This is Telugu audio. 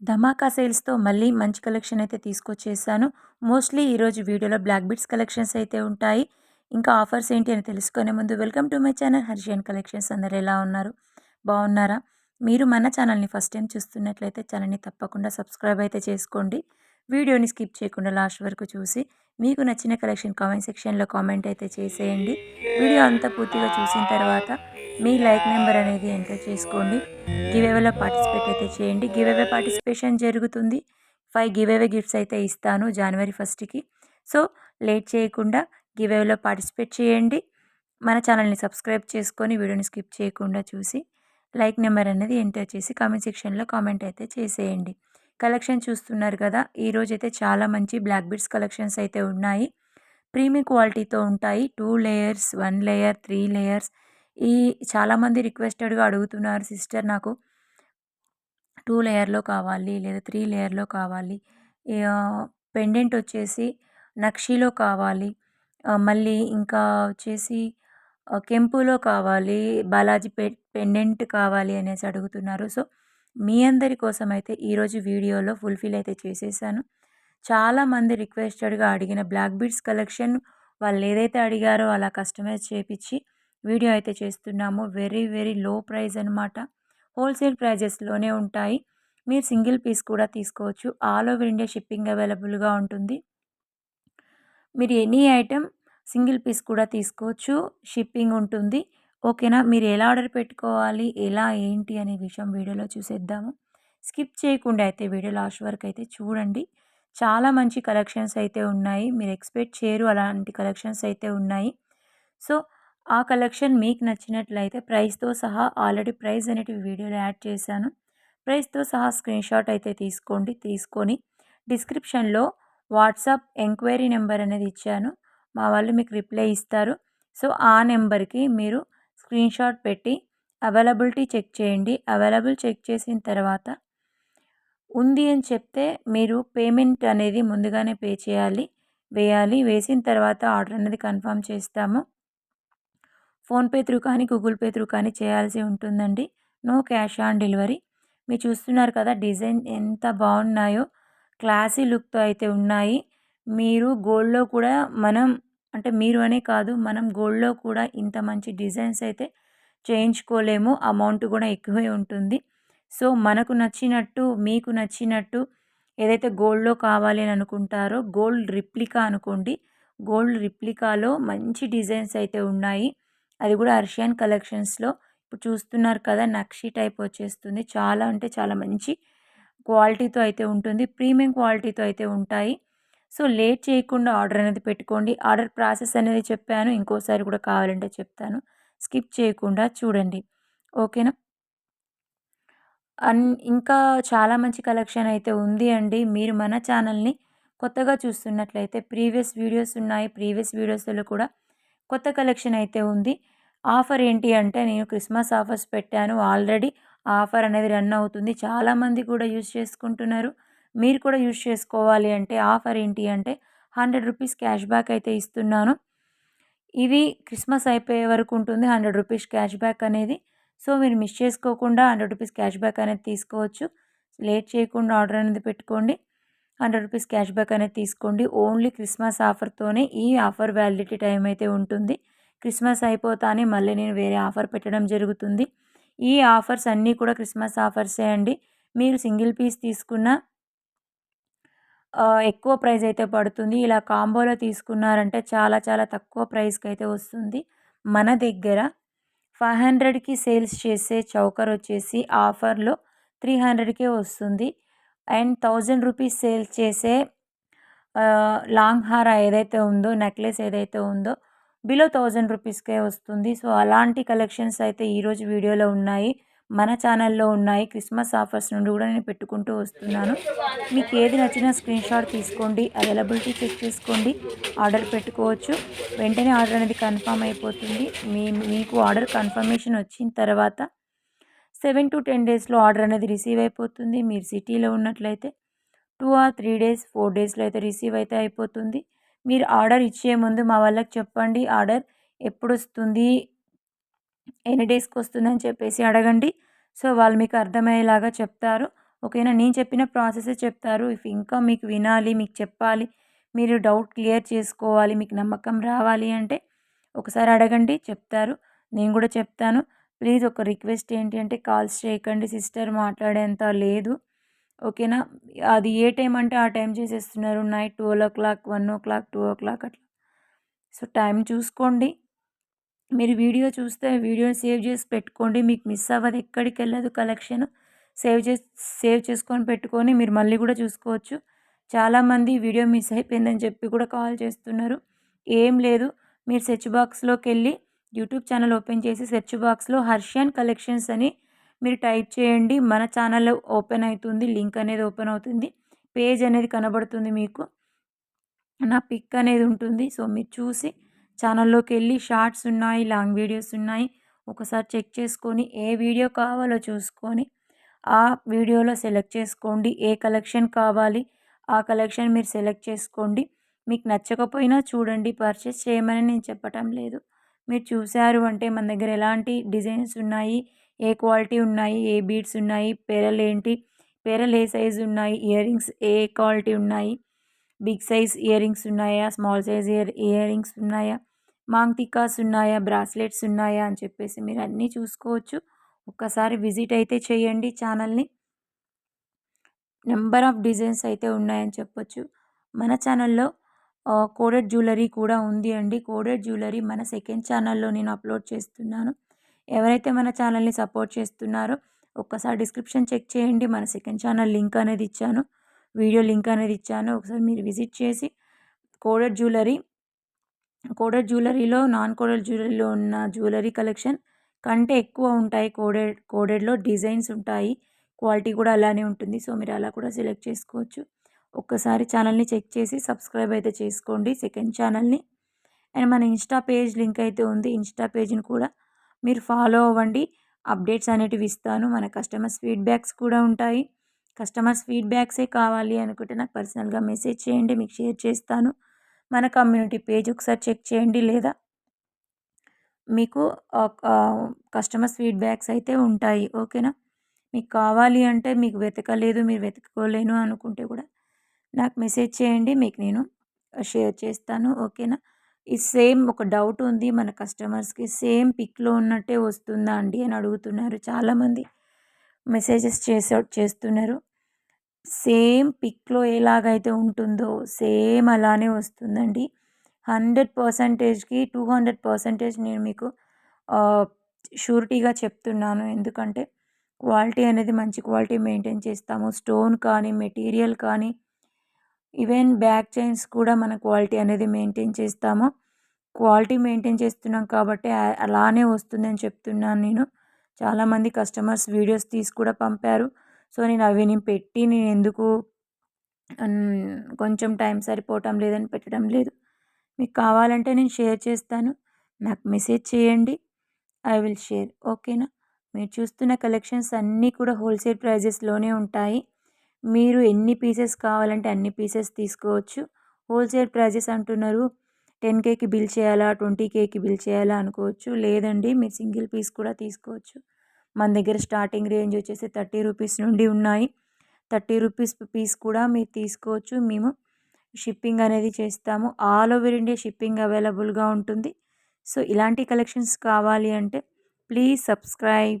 ధమాకా సేల్స్తో మళ్ళీ మంచి కలెక్షన్ అయితే తీసుకొచ్చేసాను. మోస్ట్లీ ఈరోజు వీడియోలో బ్లాక్ బిట్స్ కలెక్షన్స్ అయితే ఉంటాయి. ఇంకా ఆఫర్స్ ఏంటి అని తెలుసుకునే ముందు welcome to my channel Harshiyan collections. అందరు ఎలా ఉన్నారు? బాగున్నారా మీరు మన ఛానల్ని ఫస్ట్ టైం చూస్తున్నట్లయితే ఛానల్ని తప్పకుండా సబ్స్క్రైబ్ అయితే చేసుకోండి. వీడియోని స్కిప్ చేయకుండా లాస్ట్ వరకు చూసి మీకు నచ్చిన కలెక్షన్ కామెంట్ సెక్షన్లో కామెంట్ అయితే చేసేయండి. వీడియో అంతా పూర్తిగా చూసిన తర్వాత మీ లైక్ నెంబర్ అనేది ఎంటర్ చేసుకోండి. గివేవేలో పార్టిసిపేట్ అయితే చేయండి. గివేవే పార్టిసిపేషన్ జరుగుతుంది. ఫైవ్ గివేవే గిఫ్ట్స్ అయితే ఇస్తాను జనవరి ఫస్ట్కి. సో లేట్ చేయకుండా గివేవేలో పార్టిసిపేట్ చేయండి. మన ఛానల్ని సబ్స్క్రైబ్ చేసుకొని వీడియోని స్కిప్ చేయకుండా చూసి లైక్ నెంబర్ అనేది ఎంటర్ చేసి కామెంట్ సెక్షన్లో కామెంట్ అయితే చేసేయండి. కలెక్షన్ చూస్తున్నారు కదా ఈరోజు అయితే చాలా మంచి బ్లాక్ బీడ్స్ కలెక్షన్స్ అయితే ఉన్నాయి. ప్రీమియం క్వాలిటీతో ఉంటాయి. Two layers one layer three layers. ఈ చాలామంది రిక్వెస్టెడ్గా అడుగుతున్నారు సిస్టర్ నాకు టూ లేయర్లో కావాలి లేదా త్రీ లేయర్లో కావాలి. పెండెంట్ వచ్చేసి నక్షీలో కావాలి. మళ్ళీ ఇంకా వచ్చేసి కెంపులో కావాలి బాలాజీ పె పెండెంట్ కావాలి అనేసి అడుగుతున్నారు. సో మీ అందరి కోసం అయితే ఈరోజు వీడియోలో ఫుల్ఫిల్ అయితే చేసేసాను. చాలామంది రిక్వెస్టెడ్గా అడిగిన బ్లాక్ బీడ్స్ కలెక్షన్ వాళ్ళు ఏదైతే అడిగారో అలా కస్టమైజ్ చేపించి వీడియో అయితే చేస్తున్నాము. వెరీ వెరీ లో ప్రైస్ అనమాట హోల్సేల్ ప్రైజెస్లోనే ఉంటాయి. మీరు సింగిల్ పీస్ కూడా తీసుకోవచ్చు. ఆల్ ఓవర్ ఇండియా షిప్పింగ్ అవైలబుల్గా ఉంటుంది. మీరు ఎనీ ఐటెం సింగిల్ పీస్ కూడా తీసుకోవచ్చు. షిప్పింగ్ ఉంటుంది. ఓకేనా? మీరు ఎలా ఆర్డర్ పెట్టుకోవాలి? ఎలా ఏంటి అనే విషయం వీడియోలో చూసేద్దాము. స్కిప్ చేయకుండా అయితే వీడియో లాస్ట్ వరకు అయితే చూడండి. చాలా మంచి కలెక్షన్స్ అయితే ఉన్నాయి. మీరు ఎక్స్పెక్ట్ చేయరు అలాంటి కలెక్షన్స్ అయితే ఉన్నాయి. సో ఆ కలెక్షన్ మీకు నచ్చినట్లయితే ప్రైస్తో సహా ఆల్రెడీ ప్రైస్ అనేటివి వీడియోలో యాడ్ చేశాను. ప్రైస్తో సహా స్క్రీన్ షాట్ అయితే తీసుకోండి. తీసుకొని డిస్క్రిప్షన్లో వాట్సాప్ ఎంక్వైరీ నెంబర్ అనేది ఇచ్చాను. మా వాళ్ళు మీకు రిప్లై ఇస్తారు. సో ఆ నెంబర్కి మీరు స్క్రీన్ షాట్ పెట్టి అవైలబిలిటీ చెక్ చేయండి. అవైలబుల్ చెక్ చేసిన తర్వాత ఉంది అని చెప్తే మీరు పేమెంట్ అనేది ముందుగానే పే చేయాలి. వేయాలి. వేసిన తర్వాత ఆర్డర్ అనేది కన్ఫర్మ్ చేస్తాము. ఫోన్పే త్రూ కానీ గూగుల్ పే త్రూ కానీ చేయాల్సి ఉంటుందండి. No cash on delivery. మీరు చూస్తున్నారు కదా డిజైన్ ఎంత బాగున్నాయో. క్లాసీ లుక్తో అయితే ఉన్నాయి. మీరు గోల్డ్లో కూడా మనం అంటే మీరు అనే కాదు మనం గోల్డ్లో కూడా ఇంత మంచి డిజైన్స్ అయితే చేయించుకోలేము. అమౌంట్ కూడా ఎక్కువే ఉంటుంది. సో మనకు నచ్చినట్టు మీకు నచ్చినట్టు ఏదైతే గోల్డ్లో కావాలి అని అనుకుంటారో గోల్డ్ రిప్లికా అనుకోండి. గోల్డ్ రిప్లికాలో మంచి డిజైన్స్ అయితే ఉన్నాయి. అది కూడా అర్షియన్ కలెక్షన్స్లో. ఇప్పుడు చూస్తున్నారు కదా నక్షి టైప్ వచ్చేస్తుంది. చాలా అంటే చాలా మంచి క్వాలిటీతో అయితే ఉంటుంది. ప్రీమియం క్వాలిటీతో అయితే ఉంటాయి. సో లేట్ చేయకుండా ఆర్డర్ అనేది పెట్టుకోండి. ఆర్డర్ ప్రాసెస్ అనేది చెప్పాను. ఇంకోసారి కూడా కావాలంటే చెప్తాను. స్కిప్ చేయకుండా చూడండి. ఓకేనా? అన్ ఇంకా చాలా మంచి కలెక్షన్ అయితే ఉంది అండి. మీరు మన ఛానల్ని కొత్తగా చూస్తున్నట్లయితే ప్రీవియస్ వీడియోస్ ఉన్నాయి. ప్రీవియస్ వీడియోస్లో కూడా కొత్త కలెక్షన్ అయితే ఉంది. ఆఫర్ ఏంటి అంటే నేను క్రిస్మస్ ఆఫర్స్ పెట్టాను. ఆల్రెడీ ఆఫర్ అనేది రన్ అవుతుంది. చాలామంది కూడా యూజ్ చేసుకుంటున్నారు. మీరు కూడా యూజ్ చేసుకోవాలి అంటే ఆఫర్ ఏంటి అంటే హండ్రెడ్ రూపీస్ క్యాష్ బ్యాక్ అయితే ఇస్తున్నాను. ఇవి క్రిస్మస్ అయిపోయే వరకు ఉంటుంది హండ్రెడ్ రూపీస్ క్యాష్ బ్యాక్ అనేది. సో మీరు మిస్ చేసుకోకుండా హండ్రెడ్ రూపీస్ క్యాష్ బ్యాక్ అనేది తీసుకోవచ్చు. లేట్ చేయకుండా ఆర్డర్ అనేది పెట్టుకోండి. హండ్రెడ్ రూపీస్ క్యాష్ బ్యాక్ అనేది తీసుకోండి. ఓన్లీ క్రిస్మస్ ఆఫర్తోనే ఈ ఆఫర్ వ్యాలిడిటీ టైం అయితే ఉంటుంది. క్రిస్మస్ అయిపోతానే మళ్ళీ నేను వేరే ఆఫర్ పెట్టడం జరుగుతుంది. ఈ ఆఫర్స్ అన్నీ కూడా క్రిస్మస్ ఆఫర్సే అండి. మీరు సింగిల్ పీస్ తీసుకున్న ఎక్కువ ప్రైస్ అయితే పడుతుంది. ఇలా కాంబోలో తీసుకున్నారంటే చాలా చాలా తక్కువ ప్రైస్కి అయితే వస్తుంది. మన దగ్గర ఫైవ్ హండ్రెడ్కి సేల్స్ చేసే చౌకర్ వచ్చేసి ఆఫర్లో త్రీ హండ్రెడ్కే వస్తుంది. అండ్ థౌజండ్ రూపీస్ సేల్స్ చేసే లాంగ్ హార ఏదైతే ఉందో నెక్లెస్ ఏదైతే ఉందో బిలో థౌజండ్ రూపీస్కే వస్తుంది. సో అలాంటి కలెక్షన్స్ అయితే ఈరోజు వీడియోలో ఉన్నాయి. మన ఛానల్లో ఉన్నాయి. క్రిస్మస్ ఆఫర్స్ నుండి కూడా నేను పెట్టుకుంటూ వస్తున్నాను. మీకు ఏది నచ్చినా స్క్రీన్ షాట్ తీసుకోండి. అవైలబిలిటీ చెక్ చేసుకోండి. ఆర్డర్ పెట్టుకోవచ్చు. వెంటనే ఆర్డర్ అనేది కన్ఫర్మ్ అయిపోతుంది. మీ మీకు ఆర్డర్ కన్ఫర్మేషన్ వచ్చిన తర్వాత సెవెన్ టు టెన్ డేస్లో ఆర్డర్ అనేది రిసీవ్ అయిపోతుంది. మీరు సిటీలో ఉన్నట్లయితే two or three days four డేస్లో అయితే రిసీవ్ అయితే అయిపోతుంది. మీరు ఆర్డర్ ఇచ్చే ముందు మా వాళ్ళకి చెప్పండి. ఆర్డర్ ఎప్పుడు వస్తుంది? ఎన్ని డేస్కి వస్తుందని చెప్పేసి అడగండి. సో వాళ్ళు మీకు అర్థమయ్యేలాగా చెప్తారు. ఓకేనా? నేను చెప్పిన ప్రాసెసే చెప్తారు. ఇఫ్ ఇంకా మీకు వినాలి మీకు చెప్పాలి మీరు డౌట్ క్లియర్ చేసుకోవాలి మీకు నమ్మకం రావాలి అంటే ఒకసారి అడగండి చెప్తారు. నేను కూడా చెప్తాను. ప్లీజ్ ఒక రిక్వెస్ట్ ఏంటి అంటే కాల్స్ చేయకండి. సిస్టర్ మాట్లాడేంత లేదు. ఓకేనా? అది ఏ టైం అంటే ఆ టైం చేసేస్తున్నారు. Night twelve o'clock one o'clock two o'clock అట్లా. సో టైం చూసుకోండి. మీరు వీడియో చూస్తే వీడియోని సేవ్ చేసి పెట్టుకోండి. మీకు మిస్ అవ్వదు. ఎక్కడికి వెళ్ళదు కలెక్షన్. సేవ్ చేసి సేవ్ చేసుకొని పెట్టుకొని మీరు మళ్ళీ కూడా చూసుకోవచ్చు. చాలామంది వీడియో మిస్ అయిపోయిందని చెప్పి కూడా కాల్ చేస్తున్నారు. ఏం లేదు. మీరు సెర్చ్ బాక్స్లోకి వెళ్ళి యూట్యూబ్ ఛానల్ ఓపెన్ చేసి సెర్చ్ బాక్స్లో హర్షియన్ కలెక్షన్స్ అని మీరు టైప్ చేయండి. మన ఛానల్ ఓపెన్ అవుతుంది. లింక్ అనేది ఓపెన్ అవుతుంది. పేజ్ అనేది కనబడుతుంది మీకు. నా పిక్ అనేది ఉంటుంది. సో మీరు చూసి ఛానల్లోకి వెళ్ళి షార్ట్స్ ఉన్నాయి లాంగ్ వీడియోస్ ఉన్నాయి. ఒకసారి చెక్ చేసుకొని ఏ వీడియో కావాలో చూసుకొని ఆ వీడియోలో సెలెక్ట్ చేసుకోండి. ఏ కలెక్షన్ కావాలి ఆ కలెక్షన్ మీరు సెలెక్ట్ చేసుకోండి. మీకు నచ్చకపోయినా చూడండి పర్చేస్ చేయమని నేను చెప్పటం లేదు. మీరు చూశారు అంటే మన దగ్గర ఎలాంటి డిజైన్స్ ఉన్నాయి ఏ క్వాలిటీ ఉన్నాయి ఏ బీడ్స్ ఉన్నాయి పెరలు ఏంటి పెరలు ఏ సైజు ఉన్నాయి ఇయర్ రింగ్స్ ఏ క్వాలిటీ ఉన్నాయి బిగ్ సైజ్ ఇయర్ రింగ్స్ ఉన్నాయా small size ear earrings ఉన్నాయా మాంగ్టికాస్ ఉన్నాయా బ్రాస్లెట్స్ ఉన్నాయా అని చెప్పేసి మీరు అన్నీ చూసుకోవచ్చు. ఒక్కసారి విజిట్ అయితే చేయండి ఛానల్ని. నెంబర్ ఆఫ్ డిజైన్స్ అయితే ఉన్నాయని చెప్పొచ్చు. మన ఛానల్లో కోడెడ్ జ్యువెలరీ కూడా ఉంది అండి. కోడెడ్ జ్యువెలరీ మన సెకండ్ ఛానల్లో నేను అప్లోడ్ చేస్తున్నాను. ఎవరైతే మన ఛానల్ని సపోర్ట్ చేస్తున్నారో ఒక్కసారి డిస్క్రిప్షన్ చెక్ చేయండి. మన సెకండ్ ఛానల్ లింక్ అనేది ఇచ్చాను. వీడియో లింక్ అనేది ఇచ్చాను. ఒకసారి మీరు విజిట్ చేసి కోడెడ్ జ్యువెలరీ కోడెడ్ జ్యువెలరీలో నాన్ కోడెడ్ జ్యువెలరీలో ఉన్న జ్యువెలరీ కలెక్షన్ కంటే ఎక్కువ ఉంటాయి కోడెడ్ కోడెడ్లో డిజైన్స్ ఉంటాయి. క్వాలిటీ కూడా అలానే ఉంటుంది. సో మీరు అలా కూడా సెలెక్ట్ చేసుకోవచ్చు. ఒక్కసారి ఛానల్ని చెక్ చేసి సబ్స్క్రైబ్ అయితే చేసుకోండి సెకండ్ ఛానల్ని. అండ్ మన ఇన్స్టా పేజ్ లింక్ అయితే ఉంది. ఇన్స్టా పేజ్ని కూడా మీరు ఫాలో అవ్వండి. అప్డేట్స్ అనేటివి ఇస్తాను. మన కస్టమర్స్ ఫీడ్బ్యాక్స్ కూడా ఉంటాయి. కస్టమర్స్ ఫీడ్బ్యాక్సే కావాలి అనుకుంటే నాకు పర్సనల్గా మెసేజ్ చేయండి. మీకు షేర్ చేస్తాను. మన కమ్యూనిటీ పేజ్ ఒకసారి చెక్ చేయండి లేదా? మీకు కస్టమర్స్ ఫీడ్బ్యాక్స్ అయితే ఉంటాయి ఓకేనా? మీకు కావాలి అంటే మీకు వెతకలేదు మీరు వెతుక్కోలేను అనుకుంటే కూడా నాకు మెసేజ్ చేయండి మీకు నేను షేర్ చేస్తాను ఓకేనా? ఈ సేమ్ ఒక డౌట్ ఉంది మన కస్టమర్స్కి సేమ్ పిక్లో ఉన్నట్టే వస్తుందా అండి అని అడుగుతున్నారు చాలామంది మెసేజెస్ చేసే చేస్తున్నారు. సేమ్ పిక్లో ఎలాగైతే ఉంటుందో సేమ్ అలానే వస్తుందండి. హండ్రెడ్ పర్సంటేజ్కి టూ హండ్రెడ్ పర్సంటేజ్ నేను మీకు షూరిటీగా చెప్తున్నాను. ఎందుకంటే క్వాలిటీ అనేది మంచి క్వాలిటీ మెయింటైన్ చేస్తాము. స్టోన్ కానీ మెటీరియల్ కానీ ఈవెన్ బ్యాక్ చైన్స్ కూడా మన క్వాలిటీ అనేది మెయింటైన్ చేస్తాము. క్వాలిటీ మెయింటైన్ చేస్తున్నాం కాబట్టి అలానే వస్తుందని చెప్తున్నాను నేను. చాలామంది కస్టమర్స్ వీడియోస్ తీసి కూడా పంపారు. సో నేను అవి నేను పెట్టి నేను ఎందుకు కొంచెం టైం సరిపోవటం లేదని పెట్టడం లేదు. మీకు కావాలంటే నేను షేర్ చేస్తాను. నాకు మెసేజ్ చేయండి. I will share. ఓకేనా? మీరు చూస్తున్న కలెక్షన్స్ అన్నీ కూడా హోల్సేల్ ప్రైజెస్లోనే ఉంటాయి. మీరు ఎన్ని పీసెస్ కావాలంటే అన్ని పీసెస్ తీసుకోవచ్చు. హోల్సేల్ ప్రైజెస్ అంటున్నారు. టెన్ కేకి బిల్ చేయాలా? ట్వంటీ కేకి బిల్ చేయాలా? అనుకోవచ్చు. లేదండి మీరు సింగిల్ పీస్ కూడా తీసుకోవచ్చు. మన దగ్గర స్టార్టింగ్ రేంజ్ వచ్చేసి థర్టీ రూపీస్ నుండి ఉన్నాయి. థర్టీ రూపీస్ పీస్ కూడా మీరు తీసుకోవచ్చు. మేము షిప్పింగ్ అనేది చేస్తాము. ఆల్ ఓవర్ ఇండియా షిప్పింగ్ అవైలబుల్గా ఉంటుంది. సో ఇలాంటి కలెక్షన్స్ కావాలి అంటే ప్లీజ్ సబ్స్క్రైబ్